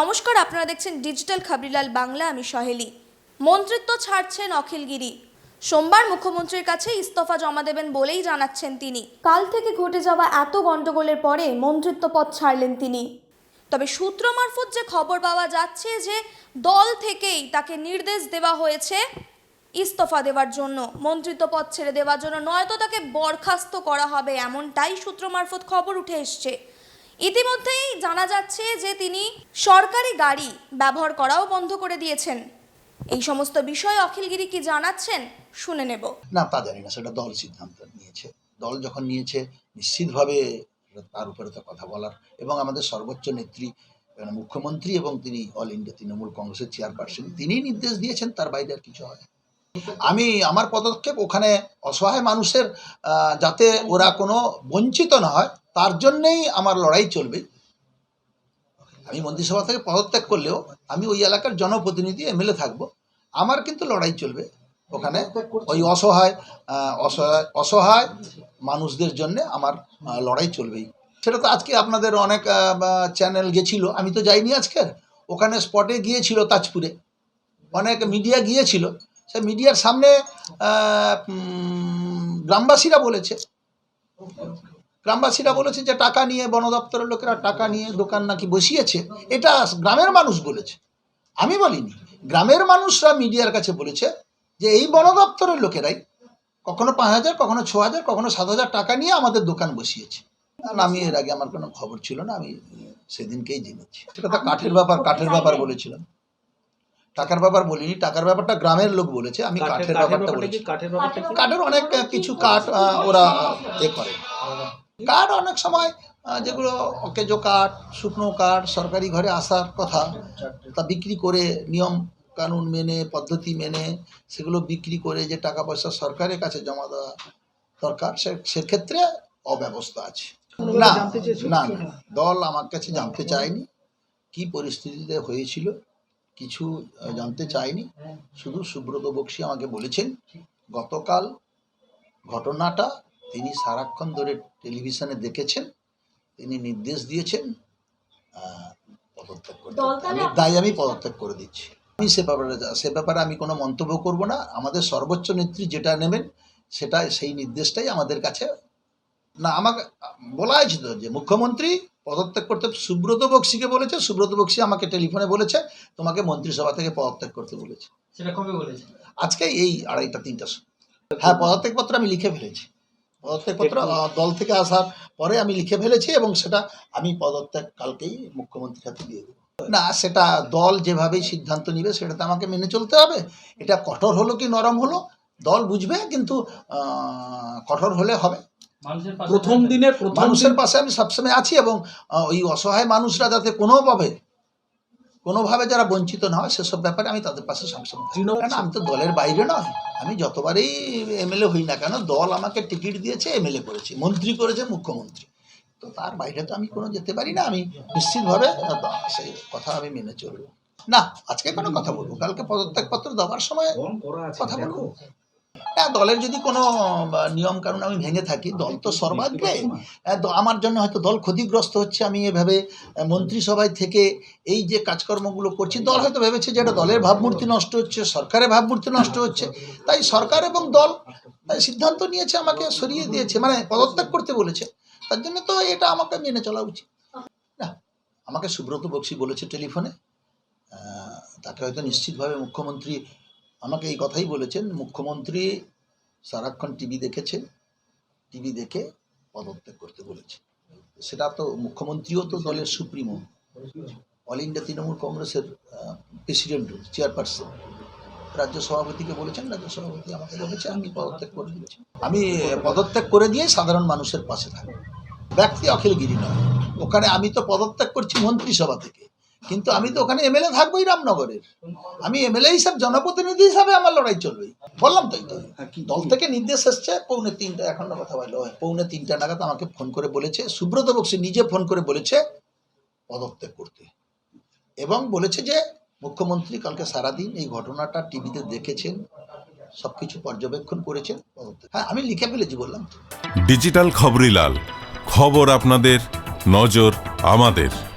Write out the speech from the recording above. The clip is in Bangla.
নমস্কার, আপনারা দেখছেন ডিজিটাল খাবরিলাল বাংলা আমি সহেলি। মন্ত্রিত্ব ছাড়ছেন অখিলগিরি। সোমবার মুখ্যমন্ত্রীর কাছে ইস্তফা জমা দেবেন বলেই জানাচ্ছেন তিনি। কাল থেকে ঘটে যাওয়া এত গণ্ডগোলের পরে মন্ত্রিত্ব পদ ছাড়লেন তিনি। তবে সূত্র মারফত যে খবর পাওয়া যাচ্ছে যে দল থেকেই তাকে নির্দেশ দেওয়া হয়েছে ইস্তফা দেওয়ার জন্য। মন্ত্রিত্ব পদ ছেড়ে দেওয়ার জন্য। নয়তো তাকে বরখাস্ত করা হবে এমনটাই সূত্র মারফত খবর উঠে এসছে। ইতিমধ্যেই জানা যাচ্ছে যে তিনি সরকারি গাড়ি ব্যবহার করাও বন্ধ করে দিয়েছেন। এই সমস্ত বিষয় অখিলগিরি কি জানাচ্ছেন, শুনে নেব। না, তা জানি না, সেটা দল সিদ্ধান্ত নিয়েছে। দল যখন নিয়েছে, নিশ্চিতভাবে তার উপরে তো কথা বলার। এবং আমাদের সর্বোচ্চ নেত্রী মানে মুখ্যমন্ত্রী এবং তিনি অল ইন্ডিয়া তৃণমূল কংগ্রেসের চেয়ারপারসন তিনি নির্দেশ দিয়েছেন, তার বাইরে আর কিছু হয়। আমি আমার পদক্ষেপ ওখানে অসহায় মানুষের যাতে ওরা কোনো বঞ্চিত না হয় তার জন্যেই আমার লড়াই চলবে। আমি মন্ত্রিসভা থেকে পদত্যাগ করলেও আমি ওই এলাকার জনপ্রতিনিধি এমএলএ থাকব। আমার কিন্তু লড়াই চলবে ওখানে। ওই অসহায় অসহায় অসহায় মানুষদের জন্য আমার লড়াই চলবেই। সেটা তো আজকে আপনাদের অনেক চ্যানেল গেছিল। আমি তো যাইনি আজকের। ওখানে স্পটে গিয়েছিল তাজপুরে। অনেক মিডিয়া গিয়েছিল। সে মিডিয়ার সামনে গ্রামবাসীরা বলেছে। গ্রামবাসীরা বলেছে যে টাকা নিয়ে বন দপ্তরের লোকেরা টাকা নিয়ে দোকান নাকি বসিয়েছে। এটা গ্রামের মানুষ বলেছে। আমি বলিনি। গ্রামের মানুষরা মিডিয়ার কাছে বলেছে যে এই বন দপ্তরের লোকেরাই কখনো পাঁচ হাজার, কখনো ছ হাজার, কখনো সাত হাজার টাকা নিয়ে আমাদের দোকান বসিয়েছে। কারণ আমি এর আগে আমার কোনো খবর ছিল না, আমি সেদিনকেই জেনেছি। সেটা তো কাঠের ব্যাপার কাঠের ব্যাপার বলেছিলাম। টাকার ব্যাপার বলিনি টাকার ব্যাপারটা গ্রামের লোক বলেছে আমি কাঠের ব্যাপারটা বলেছি। কাঠের অনেক কিছু কাঠ ওরা এ করে। কাঠ অনেক সময় যেগুলো অকেজো কাঠ শুকনো কাঠ সরকারি ঘরে আসার কথা তা বিক্রি করে নিয়ম কানুন মেনে পদ্ধতি মেনে সেগুলো বিক্রি করে যে টাকা পয়সা সরকারের কাছে জমা দেওয়া দরকার সে সেক্ষেত্রে অব্যবস্থা আছে। না না না, দল আমার কাছে জানতে চায়নি কি পরিস্থিতিতে হয়েছিল কিছু জানতে চাইনি। শুধু সুব্রত বক্সী আমাকে বলেছেন গতকাল ঘটনাটা তিনি সারাক্ষণ ধরে টেলিভিশনে দেখেছেন তিনি নির্দেশ দিয়েছেন পদত্যাগ করতে তাই আমি পদত্যাগ করে দিচ্ছি। আমি সে ব্যাপারে সে ব্যাপারে আমি কোনো মন্তব্য করব না। আমাদের সর্বোচ্চ নেত্রী যেটা নেবেন সেটা সেই নির্দেশটাই আমাদের কাছে না আমাকে বলা হয়েছে তো যে মুখ্যমন্ত্রী পদত্যাগ করতে সুব্রত বক্সিকে বলেছে সুব্রত বক্সি আমাকে টেলিফোনে বলেছে তোমাকে মন্ত্রিসভা থেকে পদত্যাগ করতে বলেছে। সেটা কবে বলেছে? আজকে এই আড়াইটা সময় হ্যাঁ পদত্যাগপত্র আমি লিখে ফেলেছি। পদত্যাগপত্র দল থেকে আসার পরে আমি লিখে ফেলেছি এবং সেটা আমি পদত্যাগ কালকেই মুখ্যমন্ত্রীর হাতে দিয়ে দেবো। না সেটা দল যেভাবেই সিদ্ধান্ত নিবে সেটা তো আমাকে মেনে চলতে হবে। এটা কঠোর হলো কি নরম হলো দল বুঝবে কিন্তু কঠোর হলে হবে। প্রথম দিনের প্রথম মানুষের পাশে আমি সবসময় আছি এবং ওই অসহায় মানুষরা যাতে কোনোভাবে কোনোভাবে যারা বঞ্চিত না হয় সেসব ব্যাপারে আমি তাদের পাশে সবসময় তৃণমূল- কেন আমি তো দলের বাইরে নয়। আমি যতবারই এমএলএ হই না কেন দল আমাকে টিকিট দিয়েছে এমএলএ করেছে মন্ত্রী করেছে মুখ্যমন্ত্রী। তো তার বাইরে তো আমি কোনো যেতে পারি না। আমি নিশ্চিতভাবে সেই কথা আমি মেনে চলবো। না আজকে কোনো কথা বলব। কালকে পদত্যাগপত্র দেওয়ার সময় কথা বলব। দলের যদি কোনো নিয়ম কানুন আমি ভেঙে থাকি, দল তো সর্বাগ্রে। আমার জন্য হয়তো দল ক্ষতিগ্রস্ত হচ্ছে আমি এভাবে মন্ত্রিসভায় থেকে এই যে কাজকর্মগুলো করছি, দল হয়তো ভেবেছে যে এটা দলের ভাবমূর্তি নষ্ট হচ্ছে, সরকারের ভাবমূর্তি নষ্ট হচ্ছে। তাই সরকার এবং দল সিদ্ধান্ত নিয়েছে, আমাকে সরিয়ে দিয়েছে মানে পদত্যাগ করতে বলেছে। তার জন্য তো এটা আমাকে মেনে চলা উচিত। না, আমাকে সুব্রত বক্সি বলেছে টেলিফোনে। তাকে হয়তো নিশ্চিতভাবে মুখ্যমন্ত্রী আমাকে এই কথাই বলেছেন, মুখ্যমন্ত্রী সারাক্ষণ টিভি দেখেছেন টিভি দেখে পদত্যাগ করতে বলেছে। সেটা তো মুখ্যমন্ত্রীও তো দলের সুপ্রিমো। অল ইন্ডিয়া তৃণমূল কংগ্রেসের প্রেসিডেন্ট চেয়ারপারসন। রাজ্য সভাপতিকে বলেছেন, রাজ্য সভাপতি আমাকে বলেছে, আমি পদত্যাগ করে দিয়েছি। আমি পদত্যাগ করে দিয়ে সাধারণ মানুষের পাশে থাকব। ব্যক্তি অখিলগিরি নয়। ওখানে আমি তো পদত্যাগ করছি মন্ত্রিসভা থেকে। কিন্তু আমি তো ওখানে এমএলএ থাকবোই রামনগরের। আমি এমএলএ হিসাব জনপ্রতিনিধি হিসাবে আমার লড়াই চলবেই। বললাম তো তো। হ্যাঁ, দল থেকে নির্দেশ এসছে পৌনে তিনটা এখন না কথা বলল পৌনে তিনটা নাগাদ আমাকে ফোন করে বলেছে সুব্রত বক্সি নিজে ফোন করে বলেছে পদত্যাগ করতে। এবং বলেছে যে মুখ্যমন্ত্রী কালকে সারাদিন এই ঘটনাটা টিভিতে দেখেছেন সবকিছু পর্যবেক্ষণ করেছেন হ্যাঁ আমি লিখে ফেলেছি বললাম তো। ডিজিটাল খবরিলাল খবর আপনাদের নজর আমাদের।